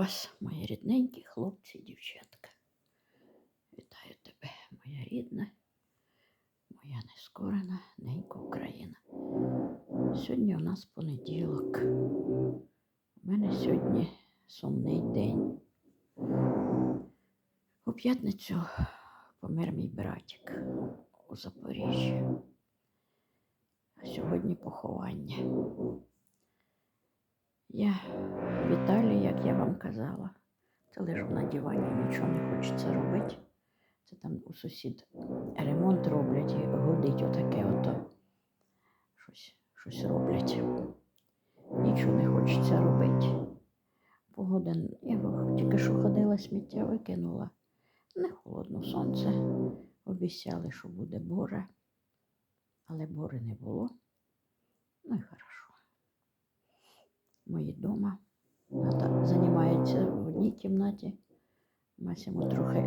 вас, мої рідненькі хлопці і дівчатка. Вітаю тебе, моя рідна, моя нескорена ненька Україна. Сьогодні у нас понеділок. У мене сьогодні сумний день. У п'ятницю помер мій братик у Запоріжжі. А сьогодні поховання. Я в Італії, як я вам казала, це лежу на дивані, нічого не хочеться робити. Це там у сусід ремонт роблять і гудить отаке ото. Щось, щось роблять. Нічого не хочеться робити. Погода, я тільки що ходила, сміття викинула. Не холодно сонце. Обіцяли, що буде бора. Але бори не було. Ну і хорошо. Мої дома. Ната займається в одній кімнаті. Масимо трохи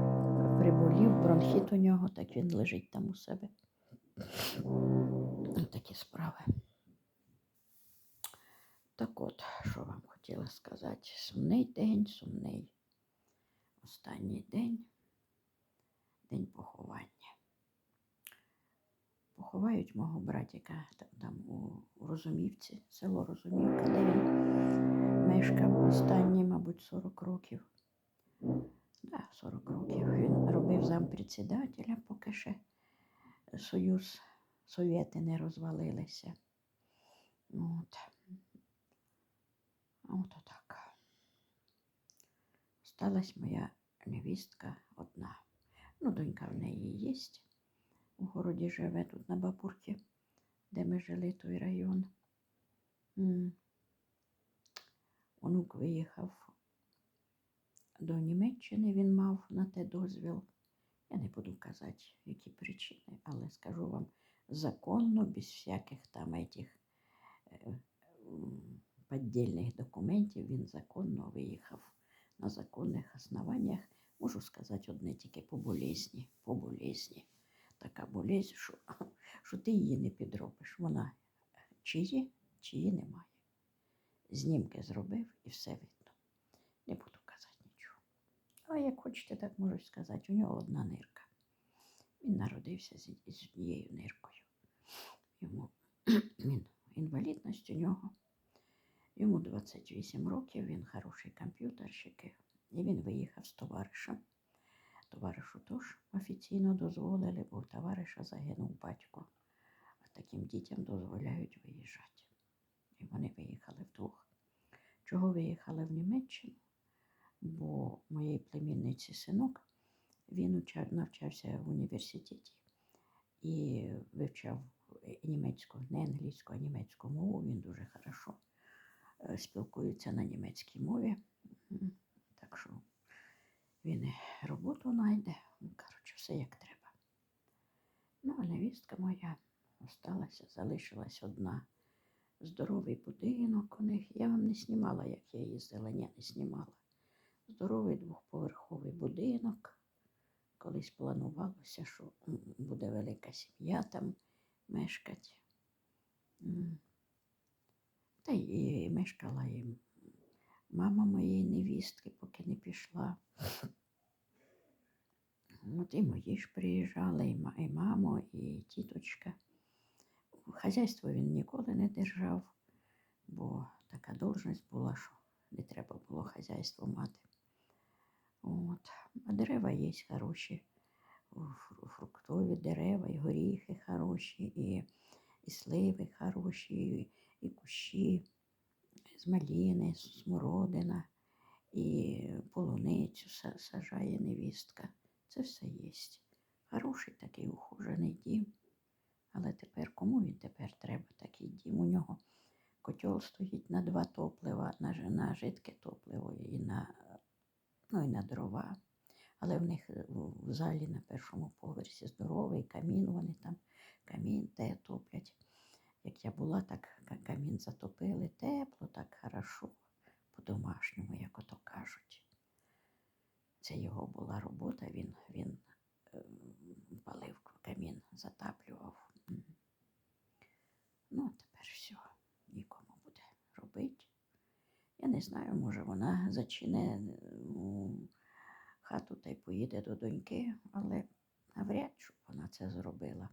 приболів, бронхіт у нього, так він лежить там у себе. Такі справи. Так от, що вам хотіла сказати? Сумний день, сумний. Останній день, день поховання. Поховають мого братика та- там у Розумівці, село Розумівка, де він мешкав останні, мабуть, 40 років. Да, 40 років. Він робив зампредседателя, поки ще Союз, Совєти не розвалилися. От. От отак. Осталась моя невістка одна. Ну, донька в неї є. У городі живе тут на Бабурці, де ми жили той район. Онук виїхав до Німеччини, він мав на те дозвіл. Я не буду казати, які причини, але скажу вам законно, без всяких там этих е, поддельних документів, він законно виїхав на законних основаннях. Можу сказати одне тільки по болезні. По болезні. Така болезнь, що, що ти її не підробиш. Вона чи є, чи її немає. Знімки зробив і все видно. Не буду казати нічого. А як хочете, так можу сказати, у нього одна нирка. Він народився з, з однією ниркою. Йому він, інвалідність у нього. Йому 28 років, він хороший комп'ютерщик, і він виїхав з товаришем. Товаришу теж офіційно дозволили, бо у товариша загинув батько. А таким дітям дозволяють виїжджати. І вони виїхали вдвох. Чого виїхали в Німеччину? Бо моєї племінниці синок він навчався в університеті і вивчав німецьку, не англійську, а німецьку мову. Він дуже хорошо е, спілкується на німецькій мові. Так що він роботу знайде. Ну, Коротше, все як треба. Ну, а невістка моя осталася, залишилась одна. Здоровий будинок у них. Я вам не знімала, як я їздила, ні, не знімала. Здоровий двохповерховий будинок. Колись планувалося, що буде велика сім'я там мешкати. Та й мешкала і мама моєї невістки, поки не пішла. От і мої ж приїжджали, і, ма- і мамо, і тіточка. Хазяйство він ніколи не держав, бо така должність була, що не треба було хазяйство мати. От. А дерева є хороші, фруктові дерева, і горіхи хороші, і, і сливи хороші, і кущі з маліни, смородина, і полуницю сажає невістка. Це все є. Хороший такий ухожений дім. Але тепер кому він тепер треба такий дім? У нього котел стоїть на два топлива, на, на жидке топливо і на, ну, і на дрова. Але в них в залі на першому поверсі здоровий камін, вони там камін те топлять. Як я була, так ка- камін затопили тепло, так хорошо, по-домашньому, як ото кажуть. Це його була робота, він, він е, палив камін, затаплював. Ну, а тепер все, нікому буде робити. Я не знаю, може вона зачине ну, хату та й поїде до доньки, але навряд щоб вона це зробила.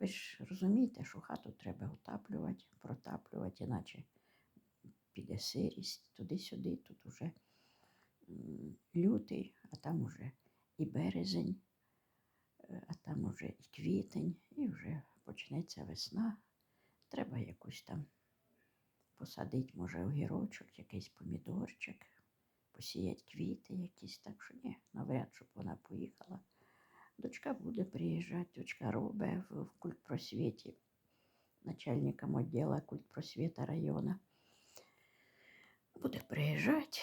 Ви ж розумієте, що хату треба утаплювати, протаплювати, іначе піде сирість туди-сюди, тут уже лютий, а там уже і березень, е, а там уже і квітень, і вже почнеться весна. Треба якусь там посадити, може, огірочок, якийсь помідорчик, посіяти квіти якісь, так що ні, навряд, щоб вона поїхала. Дочка буде приїжджати, дочка робить в, в культпросвіті, начальником відділу культпросвіта району. Буде приїжджати.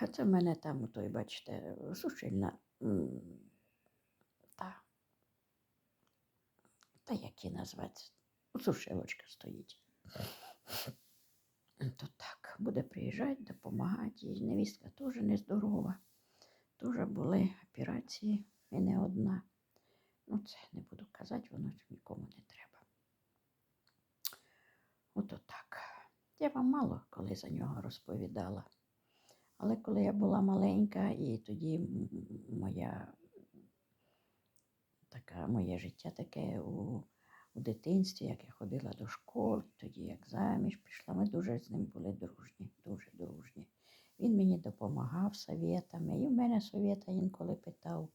А це в мене там, той, бачите, сушильна. Та, та як її назвати? Сушилочка стоїть. То так, буде приїжджати, допомагати. І невістка теж нездорова. Теж були операції і не одна. Ну, це не буду казати, воно нікому не треба. Ото так. Я вам мало коли за нього розповідала. Але коли я була маленька, і тоді моя така, моє життя таке у, у дитинстві, як я ходила до школи, тоді як заміж пішла, ми дуже з ним були дружні, дуже дружні. Він мені допомагав совєтами, і в мене совєта інколи питав.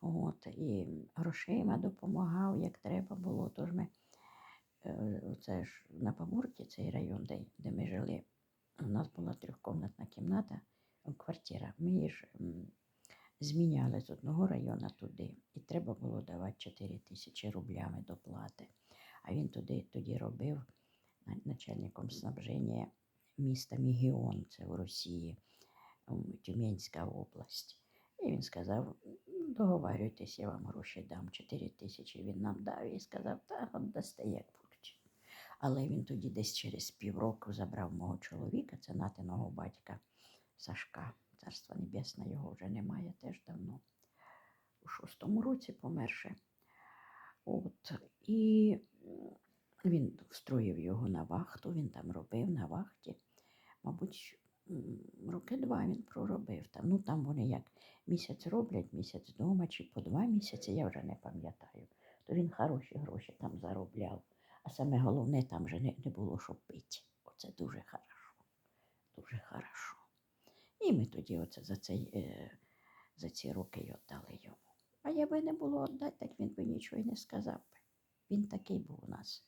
От, і грошима допомагав, як треба було. Тож ми, е, це ж на Поморці, цей район, де, де ми жили, у нас була трьохкомнатна кімната, е, квартира. Ми її ж зміняли з одного району туди, і треба було давати 4 тисячі рублями доплати. А він туди тоді робив начальником снабження міста Мігіон, це в Росії, Тюменська область. І він сказав: «Ну, договарюйтесь, я вам гроші дам 4 тисячі. Він нам дав і сказав, та от дасте як будуть. Але він тоді десь через півроку забрав мого чоловіка, це натиного батька Сашка. Царства Небесне його вже немає теж давно. У шостому році померше. От. І він встроїв його на вахту, він там робив на вахті. Мабуть, роки два він проробив там. Ну там вони як місяць роблять, місяць вдома, чи по два місяці, я вже не пам'ятаю. То він хороші гроші там заробляв. А саме головне, там вже не, не було що пити. Оце дуже хорошо. Дуже хорошо. І ми тоді оце за, цей, е, за ці роки й віддали йому. А якби не було віддати, так він би нічого й не сказав. Він такий був у нас,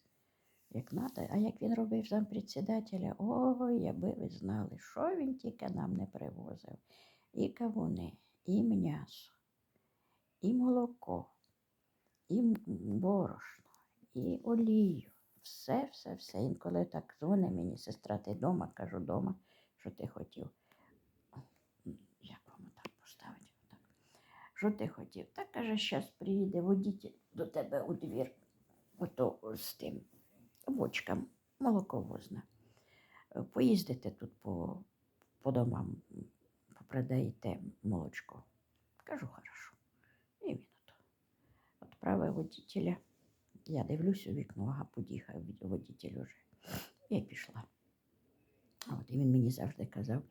як надо. А як він робив зампредседателя, ой, якби ви знали, що він тільки нам не привозив. І кавуни, і м'ясо, і молоко, і борошно, і олію. Все, все, все. Інколи так дзвони мені, сестра, ти вдома, кажу, дома, що ти хотів. Як вам так поставити? Так. Що ти хотів? Так каже, зараз приїде водитель до тебе у двір, ото з тим бочкам, молоковозна. Е, Поїздите тут по, по домам, попродаєте молочко. Кажу, хорошо. І він ото відправив водителя. Я дивлюсь у вікно, ага, під'їхав від- водитель уже. Я пішла. От, і він мені завжди казав,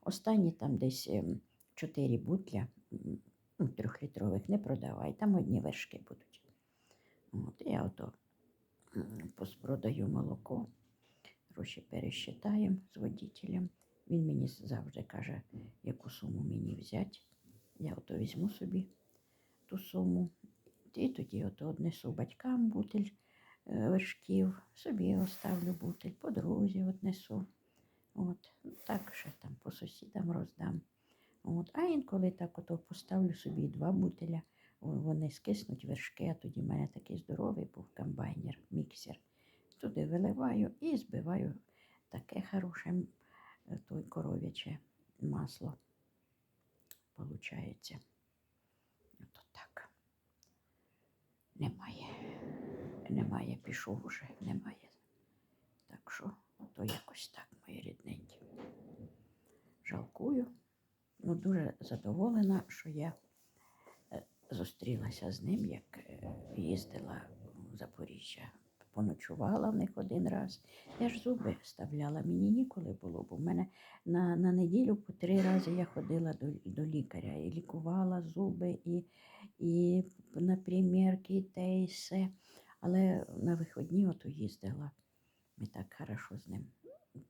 останні там десь ем, чотири бутля ну, трьохлітрових не продавай, там одні вершки будуть. От, я ото продаю молоко, гроші пересчитаємо з водителем. Він мені завжди каже, яку суму мені взяти. Я ото візьму собі ту суму. І тоді ото однесу батькам бутиль е, вершків, собі оставлю бутиль, подрузі однесу. От, ну, так ще там по сусідам роздам. От, а інколи так ото поставлю собі два бутиля, вони скиснуть вершки, а тоді в мене такий здоровий був комбайнер, міксер. Туди виливаю і збиваю таке хороше е, той коров'яче масло. Получається. Ото так. Немає. Немає, пішов уже, немає. Так що, то якось так, мої рідненькі. Жалкую. Ну, дуже задоволена, що я зустрілася з ним, як е, їздила в Запоріжжя поночувала в них один раз. Я ж зуби вставляла, мені ніколи було, бо в мене на, на неділю по три рази я ходила до, до лікаря і лікувала зуби, і, і на примірки, і те, і все. Але на виходні ото їздила. Ми так хорошо з ним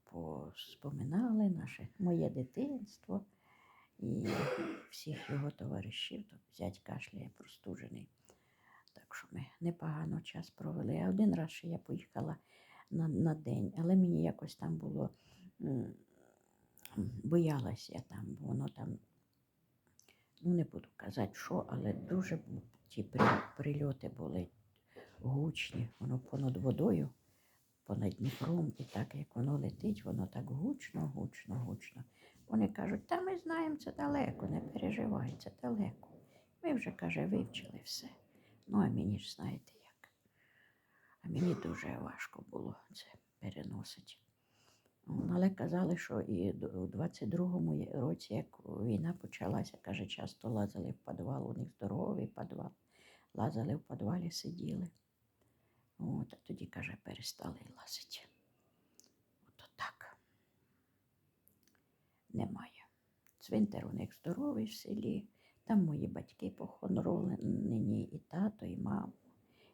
поспоминали наше моє дитинство і всіх його товаришів. То зять кашляє простужений. Так що ми непогано час провели. А один раз ще я поїхала на, на день, але мені якось там було, боялась я там, бо воно там, ну не буду казати, що, але дуже ті прильоти були гучні, воно понад водою, понад Дніпром, і так як воно летить, воно так гучно, гучно, гучно. Вони кажуть, та ми знаємо, це далеко, не переживай, це далеко. Ми вже, каже, вивчили все. Ну, а мені ж знаєте як. А мені дуже важко було це переносити. Але казали, що і у 22-му році, як війна почалася, каже, часто лазили в підвал, у них здоровий підвал. Лазили в підвалі, сиділи. От, а тоді, каже, перестали лазити. Ото так. Немає. Цвинтар у них здоровий в селі. Там мої батьки похоронені, і тато, і мама,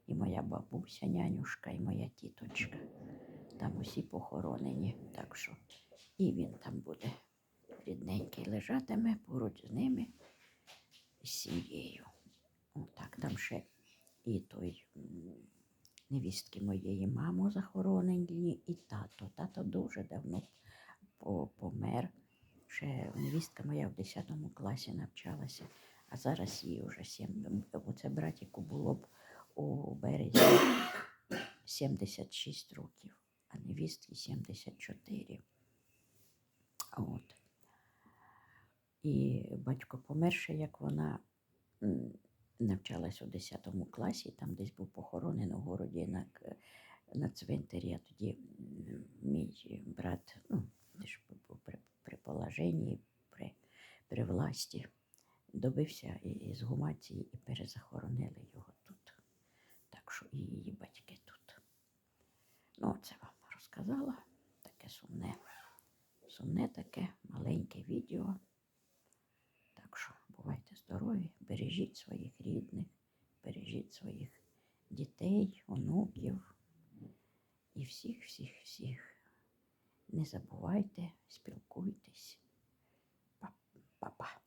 і моя бабуся, нянюшка, і моя тіточка. Там усі похоронені. Так що і він там буде рідненький лежатиме поруч з ними з сім'єю. Отак, там ще і той невістки моєї мамо захоронені, і тато. Тато дуже давно по- помер. Ще невістка моя в 10 класі навчалася, а зараз їй вже 7. Оце братіку було б у березні 76 років, а невістки 74. От. І батько помер ще, як вона навчалась у 10 класі, там десь був похоронений у городі на, на цвинтарі, а тоді мій брат, ну, теж при, при положенні, при, при власті, добився і- із гумації і перезахоронили його тут. Так що і її батьки тут. Ну, це вам розказала. Таке сумне, сумне таке маленьке відео. Так що бувайте здорові, бережіть своїх рідних, бережіть своїх дітей, онуків і всіх, всіх, всіх. Не забувайте, спілкуйтесь. Па- Па-па.